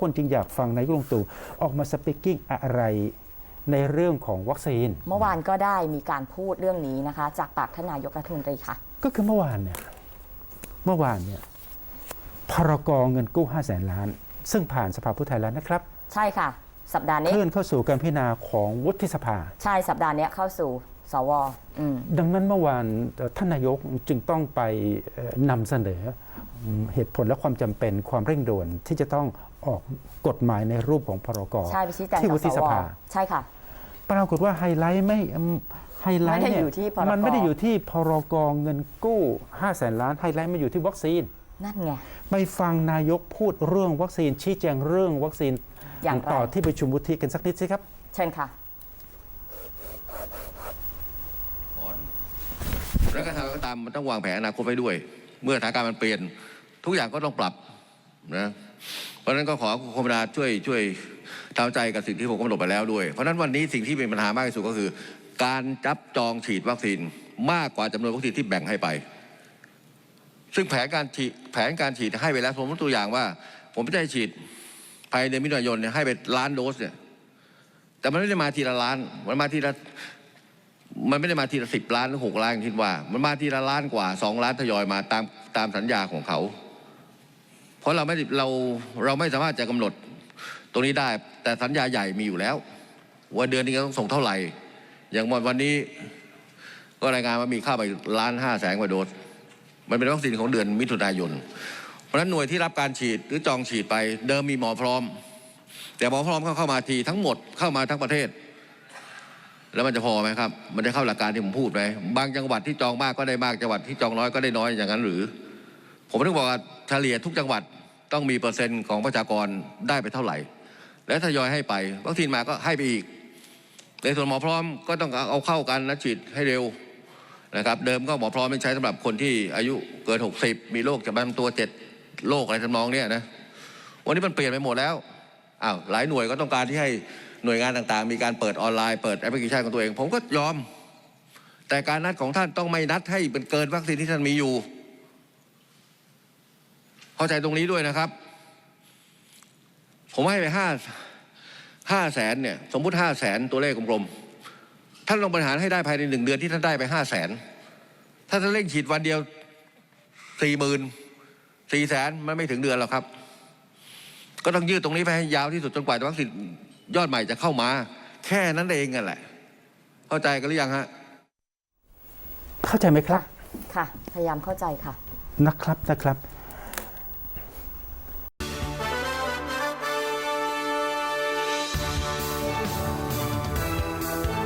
คนจึงอยากฟังนายกลุงตู่ออกมาสปีกิ้งอะไรในเรื่องของวัคซีน เมื่อวานก็ได้มีการพูดเรื่องนี้นะคะ จากปากท่านนายกรัฐมนตรีค่ะ ก็คือเมื่อวานเนี่ยเมื่อวานเนี่ยพรกเงินกู้5 0 0แสนล้าน ซึ่งผ่านสภาผู้แทนแล้วนะครับ ใช่ค่ะ สัปดาห์นี้เคลื่อนเข้าสู่การพิจารณาของวุฒิสภา ใช่สัปดาห์นี้เข้าสู่สวอืมดังนั้นเมื่อวานเอ่อท่านนายกจึงต้องไปเอ่อนำเสนออืม เหตุผลและความจำเป็นความเร่งด่วนที่จะต้องออกกฎหมายในรูปของพรกใช่ไปชี้แจงที่กับวุฒิสสวภา ใช่ค่ะ ปรากฏว่าไฮไลท์ไม่อืมไฮไลท์ไม่ได้เนี่อยู่ที่พรกมันไม่ได้อยู่ที่พรกเงินกู้5 0 0แสนล้านไฮไลท์มันอยู่ที่วัคซีนนั่นไงไปฟังนายกพูดเรื่องวัคซีนชี้แจงเรื่องวัคซีนอย่างไรต่อที่ประชุมวุฒิกันสักนิดสิครับ เชิญค่ะก่อนแล้วก็ทางก็ตามมันต้องวางแผนอนาคตไว้ด้วย เมื่อสถานการณ์มันเปลี่ยน ทุกอย่างก็ต้องปรับนะเพราะฉะนั้นก็ขอคุณธรรมดาช่วยช่วยทำใจกับสิ่งที่ผมกำหนดไปแล้วด้วย เพราะฉะนั้นวันนี้สิ่งที่เป็นปัญหามากที่สุดก็คือ การจับจองฉีดวัคซีนมากกว่าจำนวนวัคซีนที่แบ่งให้ไป ซึ่งแผนการฉีดแผนการฉีดให้ไปแล้วผมยกตัวอย่างว่า ผมจะให้ฉีดภายในมิถุนายนเนี่ยให้ไปล้านโดสเนี่ยแต่มันไม่ได้มาทีละล้านมันมาทีละมันไม่ได้มาทีละสิบล้านหรือหกล้านอย่างที่ว่า มันมาทีละล้านกว่าสองล้านทยอยมาตามตามสัญญาของเขา ราะเราไม่เราเราไม่สามารถจะกำหนดตรงนี้ได้ แต่สัญญาใหญ่มีอยู่แล้ว ว่าเดือนนี้ต้องส่งเท่าไหร่ อย่างวันนี้ก็รายงานว่ามีเข้าไปล้านห้าแสนกว่าโดส มันเป็นวัคซีนของเดือนมิถุนายน เพราะฉะนั้นหน่วยที่รับการฉีดหรือจองฉีดไปเดิมมีหมอพร้อม แต่หมอพร้อมเขาเข้ามาทีทั้งหมดเข้ามาทั้งประเทศ แล้วมันจะพอไหมครับ มันจะเข้าหลักการที่ผมพูดไหมบางจังหวัดที่จองมากก็ได้มากจังหวัดที่จองน้อยก็ได้น้อยอย่างนั้นหรือ ผมถึงบอกว่าเฉลี่ยทุกจังหวัดต้องมีเปอร์เซ็นต์ของประชากรได้ไปเท่าไหร่ และทยอยให้ไปวัคซีนมาก็ให้ไปอีก ในส่วนหมอพร้อมก็ต้องเอาเข้ากันและฉีดให้เร็วนะครับเดิมก็หมอพร้อมไม่ใช้สำหรับคนที่อายุเกิน 60 มีโรคจากประจำตัวเจ็ดโรคอะไรทำนองเนี้ยนะวันนี้มันเปลี่ยนไปหมดแล้วอ้าวหลายหน่วยก็ต้องการที่ให้หน่วยงานต่างๆ มีการเปิดออนไลน์เปิดแอปพลิเคชันของตัวเอง ผมก็ยอม แต่การนัดของท่านต้องไม่นัดให้เป็นเกินวัคซีนที่ท่านมีอยู่ เข้าใจตรงนี้ด้วยนะครับ ผมให้ไปห้าห้าแสนเนี่ย สมมุติห้าแสนตัวเลขกลมๆท่านลองบริหารให้ได้ภายในหนึ่งเดือนที่ท่านได้ไปห้าแสนถ้าท่านเร่งฉีดวันเดียวสี่หมื่นสี่แสนมันไม่ถึงเดือนหรอกครับ ก็ต้องยืดตรงนี้ไปให้ยาวที่สุดจนกว่าวัคซีนยอดใหม่จะเข้ามา แค่นั้นเองกันแหละ เข้าใจกันหรือยังฮะเข้าใจไหมครับ ค่ะ พยายามเข้าใจค่ะ นะครับนะครับ